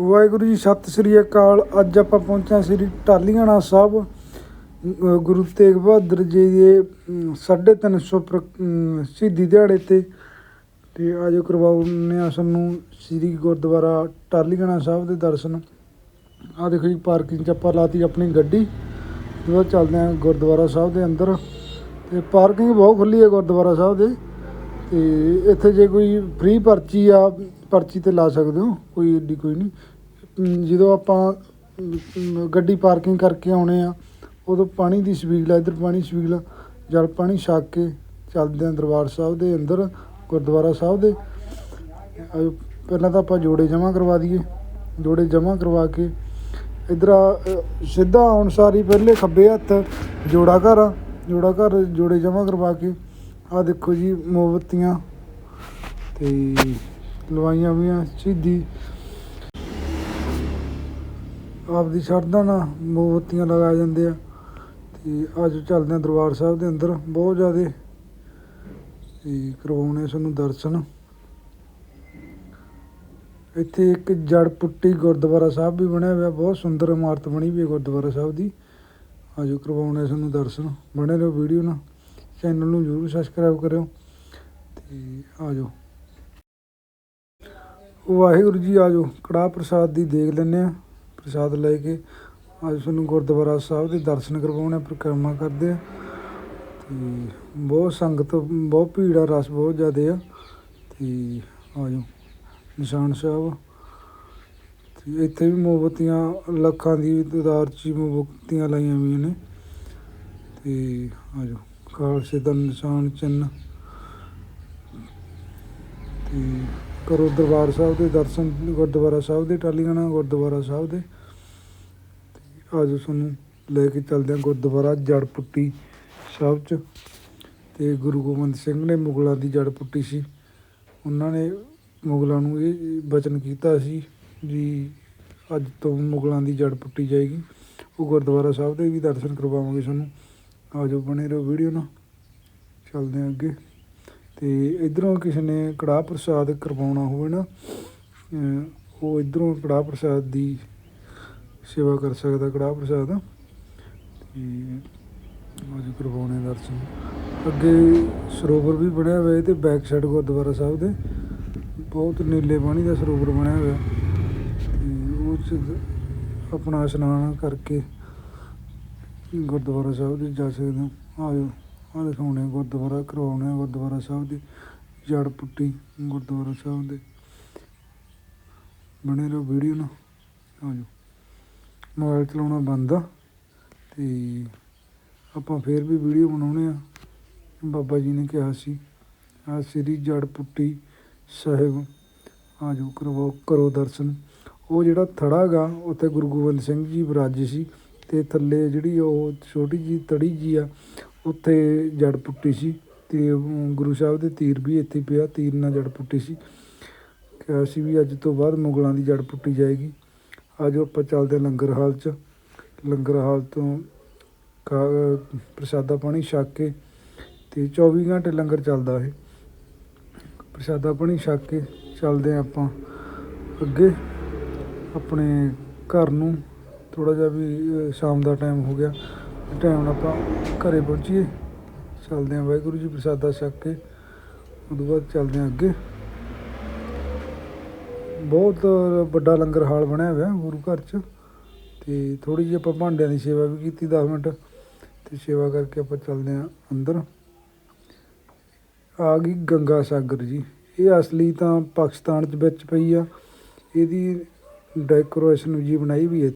ਵਾਹਿਗੁਰੂ ਜੀ ਸਤਿ ਸ੍ਰੀ ਅਕਾਲ। ਅੱਜ ਆਪਾਂ ਪਹੁੰਚੇ ਸ੍ਰੀ ਟਾਲੀਆਣਾ ਸਾਹਿਬ। ਗੁਰੂ ਤੇਗ ਬਹਾਦਰ ਜੀ ਦੇ ਅਮ, ਸਾਢੇ ਤਿੰਨ ਸੌ ਪ੍ਰ- ਸ਼ਹੀਦੀ ਦਿਹਾੜੇ ਤੇ। ਤੇ ਅੱਜ ਕਰਵਾਉਣੇ ਆ ਸਾਨੂੰ ਸ੍ਰੀ ਗੁਰਦੁਆਰਾ ਟਾਲੀਆਣਾ ਸਾਹਿਬ ਦੇ ਦਰਸ਼ਨ। ਆ ਦੇਖੋ ਜੀ ਪਾਰਕਿੰਗ 'ਚ ਆਪਾਂ ਲਾਤੀ ਆਪਣੀ ਗੱਡੀ। ਤੇ ਚੱਲਦੇ ਆ ਗੁਰਦੁਆਰਾ ਸਾਹਿਬ ਦੇ ਅੰਦਰ। ਤੇ ਪਾਰਕਿੰਗ ਬਹੁਤ ਖੁੱਲੀ ਹੈ ਗੁਰਦੁਆਰਾ ਸਾਹਿਬ ਦੇ। ਤੇ ਇੱਥੇ ਜੇ ਕੋਈ ਫ੍ਰੀ ਪਰਚੀ ਆ ਪਰਚੀ ਤੇ ਲਾ ਸਕਦੇ ਹੋ, ਕੋਈ ਐਡੀ ਕੋਈ ਨਹੀਂ। ਜਦੋਂ ਆਪਾਂ ਗੱਡੀ ਪਾਰਕਿੰਗ ਕਰਕੇ ਆਉਣੇ ਆ, ਉਦੋਂ ਪਾਣੀ ਦੀ ਸਵੀਲ ਆ, ਇੱਧਰ ਪਾਣੀ ਸਵੀਲ ਜਲ ਪਾਣੀ ਛਕ ਕੇ ਚੱਲਦੇ ਆ ਦਰਬਾਰ ਸਾਹਿਬ ਦੇ ਅੰਦਰ, ਗੁਰਦੁਆਰਾ ਸਾਹਿਬ ਦੇ। ਪਹਿਲਾਂ ਤਾਂ ਆਪਾਂ ਜੋੜੇ ਜਮ੍ਹਾਂ ਕਰਵਾ ਦਈਏ, ਜੋੜੇ ਜਮ੍ਹਾਂ ਕਰਵਾ ਕੇ ਇਧਰ ਸਿੱਧਾ ਆਉਣ ਸਾਰੀ ਪਹਿਲੇ ਖੱਬੇ ਹੱਥ ਜੋੜਾ ਘਰ ਆ, ਜੋੜਾ ਘਰ ਜੋੜੇ ਜਮ੍ਹਾਂ ਕਰਵਾ ਕੇ। ਆ ਦੇਖੋ ਜੀ, ਮੋਮਬੱਤੀਆਂ ਤੇ ਲਵਾਈਆਂ ਵੀਆਂ ਸਿੱਧੀ। ਆਪਦੀ ਸ਼ਰਧਾ ਨਾਲ ਮੋਮਬੱਤੀਆਂ ਲਗਾ ਜਾਂਦੇ ਆ। ਤੇ ਅੱਜ ਚੱਲਦੇ ਆ ਦਰਬਾਰ ਸਾਹਿਬ ਦੇ ਅੰਦਰ, ਬਹੁਤ ਜ਼ਿਆਦੇ। ਤੇ ਕਰਵਾਉਣੇ ਸਾਨੂੰ ਦਰਸ਼ਨ। ਇੱਥੇ ਇੱਕ ਜੜ ਪੁੱਟੀ ਗੁਰਦੁਆਰਾ ਸਾਹਿਬ ਵੀ ਬਣਿਆ ਹੋਇਆ, ਬਹੁਤ ਸੁੰਦਰ ਇਮਾਰਤ ਬਣੀ ਵੀ ਹੈ ਗੁਰਦੁਆਰਾ ਸਾਹਿਬ ਦੀ। ਆਜੋ ਕਰਵਾਉਣੇ ਸਾਨੂੰ ਦਰਸ਼ਨ। ਬਣੇ ਰਹੋ ਵੀਡੀਓ ਨਾਲ। ਚੈਨਲ ਨੂੰ ਜ਼ਰੂਰ ਸਬਸਕ੍ਰਾਈਬ ਕਰਿਓ। ਤੇ ਆਜੋ। ਵਾਹਿਗੁਰੂ ਜੀ, ਆਜੋ ਕੜਾਹ ਪ੍ਰਸਾਦ ਦੀ ਦੇਖ ਲੈਂਦੇ ਆ ਪ੍ਰਸਾਦ ਲੈ ਕੇ ਅੱਜ ਤੁਹਾਨੂੰ ਗੁਰਦੁਆਰਾ ਸਾਹਿਬ ਦੇ ਦਰਸ਼ਨ ਕਰਵਾਉਣੇ ਪਰਿਕਰਮਾ ਕਰਦੇ ਆ। ਤੇ ਬਹੁਤ ਸੰਗਤ, ਬਹੁਤ ਭੀੜ ਆ, ਰਸ ਬਹੁਤ ਜ਼ਿਆਦੇ ਆ। ਤੇ ਆਜੋ ਨਿਸ਼ਾਨ ਸਾਹਿਬ। ਤੇ ਇੱਥੇ ਵੀ ਮੋਮਬੱਤੀਆਂ, ਲੱਖਾਂ ਦੀ ਤਾਦਾਦ 'ਚ ਹੀ ਮੋਮਬੱਤੀਆਂ ਲਾਈਆਂ ਹੋਈਆਂ ਨੇ। ਤੇ ਆਜੋ ਖਾਲਸੇ ਦਾ ਨਿਸ਼ਾਨ ਚਿੰਨ੍ਹ ਤੇ ਕਰੋ ਦਰਬਾਰ ਸਾਹਿਬ ਦੇ ਦਰਸ਼ਨ, ਗੁਰਦੁਆਰਾ ਸਾਹਿਬ ਦੇ ਟਾਲੀਆਣਾ ਗੁਰਦੁਆਰਾ ਸਾਹਿਬ ਦੇ। ਤੇ ਆਜੋ ਤੁਹਾਨੂੰ ਲੈ ਕੇ ਚੱਲਦੇ ਹਾਂ ਗੁਰਦੁਆਰਾ ਜੜ ਪੁੱਟੀ ਸਾਹਿਬ 'ਚ। ਤੇ ਗੁਰੂ ਗੋਬਿੰਦ ਸਿੰਘ ਨੇ ਮੁਗਲਾਂ ਦੀ ਜੜ ਪੁੱਟੀ ਸੀ। ਉਹਨਾਂ ਨੇ ਮੁਗਲਾਂ ਨੂੰ ਇਹ ਬਚਨ ਕੀਤਾ ਸੀ ਵੀ ਅੱਜ ਤੋਂ ਮੁਗਲਾਂ ਦੀ ਜੜ ਪੁੱਟੀ ਜਾਏਗੀ। ਉਹ ਗੁਰਦੁਆਰਾ ਸਾਹਿਬ ਦੇ ਵੀ ਦਰਸ਼ਨ ਕਰਵਾਵਾਂਗੇ ਤੁਹਾਨੂੰ। ਆਜੋ ਬਣੇ ਰਹੋ ਵੀਡੀਓ ਨਾਲ। ਚੱਲਦੇ ਹਾਂ ਅੱਗੇ। ਅਤੇ ਇੱਧਰੋਂ ਕਿਸੇ ਨੇ ਕੜਾਹ ਪ੍ਰਸਾਦ ਕਰਵਾਉਣਾ ਹੋਵੇ ਨਾ ਉਹ ਇੱਧਰੋਂ ਕੜਾਹ ਪ੍ਰਸਾਦ ਦੀ ਸੇਵਾ ਕਰ ਸਕਦਾ ਕੜਾਹ ਪ੍ਰਸਾਦ। ਅਤੇ ਅੱਜ ਕਰਵਾਉਣੇ ਦਰਸ਼ਨ। ਅੱਗੇ ਸਰੋਵਰ ਵੀ ਬਣਿਆ ਹੋਇਆ ਤੇ ਬੈਕ ਸਾਈਡ ਗੁਰਦੁਆਰਾ ਸਾਹਿਬ ਦੇ। ਬਹੁਤ ਨੀਲੇ ਪਾਣੀ ਦਾ ਸਰੋਵਰ ਬਣਿਆ ਹੋਇਆ। ਤੇ ਉਹ 'ਚ ਆਪਣਾ ਇਸ਼ਨਾਨ ਕਰਕੇ ਗੁਰਦੁਆਰਾ ਸਾਹਿਬ ਦੇ ਜਾ ਸਕਦੇ ਹੋ। ਆਜੋ। ਆ ਦਿਖਾਉਣੇ ਆ ਗੁਰਦੁਆਰਾ ਕਰਵਾਉਣੇ ਆ, ਗੁਰਦੁਆਰਾ ਸਾਹਿਬ ਦੀ ਜੜ ਪੁੱਟੀ ਗੁਰਦੁਆਰਾ ਸਾਹਿਬ ਦੇ। ਬਣੇ ਰਹੋ ਵੀਡੀਓ ਨਾਲ ਆਜੋ ਮੋਬਾਈਲ ਚਲਾਉਣਾ ਬੰਦ ਆ ਤੇ ਆਪਾਂ ਫੇਰ ਵੀ ਵੀਡੀਓ ਬਣਾਉਣੇ ਆ। ਬਾਬਾ ਜੀ ਨੇ ਕਿਹਾ ਸੀ ਆ ਸ੍ਰੀ ਜੜ ਪੁੱਟੀ ਸਾਹਿਬ ਆਜੋ ਕਰਵਾਓ ਕਰੋ ਦਰਸ਼ਨ। ਉਹ ਜਿਹੜਾ ਥੜਾ ਗਾ, ਉੱਥੇ ਗੁਰੂ ਗੋਬਿੰਦ ਸਿੰਘ ਜੀ ਵਿਰਾਜੇ ਸੀ ਤੇ ਥੱਲੇ ਜਿਹੜੀ ਉਹ ਛੋਟੀ ਜੀ ਤੜੀ ਜੀ ਆ ਉੱਥੇ ਜੜ ਪੁੱਟੀ ਸੀ ਅਤੇ ਗੁਰੂ ਸਾਹਿਬ ਦੇ ਤੀਰ ਵੀ ਇੱਥੇ ਪਿਆ, ਤੀਰ ਨਾਲ ਜੜ ਪੁੱਟੀ ਸੀ। ਕਿਹਾ ਸੀ ਵੀ ਅੱਜ ਤੋਂ ਬਾਅਦ ਮੁਗਲਾਂ ਦੀ ਜੜ ਪੁੱਟੀ ਜਾਏਗੀ। ਆਜੋ ਆਪਾਂ ਚੱਲਦੇ ਹਾਂ ਲੰਗਰ ਹਾਲ 'ਚ। ਲੰਗਰ ਹਾਲ ਤੋਂ ਕਾ- ਪ੍ਰਸ਼ਾਦਾ ਪਾਣੀ ਛਕ ਕੇ ਤੇ 24 ਘੰਟੇ ਲੰਗਰ ਚੱਲਦਾ ਇਹ। ਪ੍ਰਸ਼ਾਦਾ ਪਾਣੀ ਛਕ ਕੇ ਚੱਲਦੇ ਹਾਂ ਆਪਾਂ ਅੱਗੇ। ਆਪਣੇ ਘਰ ਨੂੰ ਥੋੜਾ ਜਿਹਾ ਵੀ ਸ਼ਾਮ ਦਾ ਟਾਈਮ ਹੋ ਗਿਆ। ਟਾਈਮ ਨਾਲ ਆਪਾਂ ਘਰੇ ਪਹੁੰਚੀਏ। ਚੱਲਦੇ ਹਾਂ ਵਾਹਿਗੁਰੂ ਜੀ ਪ੍ਰਸਾਦਾ ਛਕ ਕੇ। ਉਦੋਂ ਬਾਅਦ ਚੱਲਦੇ ਹਾਂ ਅੱਗੇ। ਬਹੁਤ ਵੱਡਾ ਲੰਗਰ ਹਾਲ ਬਣਿਆ ਹੋਇਆ ਗੁਰੂ ਘਰ 'ਚ। ਤੇ ਥੋੜੀ ਜਿਹੀ ਆਪਾਂ ਭਾਂਡਿਆਂ ਦੀ ਸੇਵਾ ਵੀ ਕੀਤੀ 10 ਮਿੰਟ। ਤੇ ਸੇਵਾ ਕਰਕੇ ਆਪਾਂ ਚੱਲਦੇ ਹਾਂ ਅੰਦਰ। ਆ ਗਈ ਗੰਗਾ ਸਾਗਰ ਜੀ। ਇਹ ਅਸਲੀ ਤਾਂ ਪਾਕਿਸਤਾਨ 'ਚ ਵਿੱਚ ਪਈ ਆ। ਇਹਦੀ ਡੈਕੋਰੇਸ਼ਨ ਜੀ ਬਣਾਈ ਵੀ ਹੈ।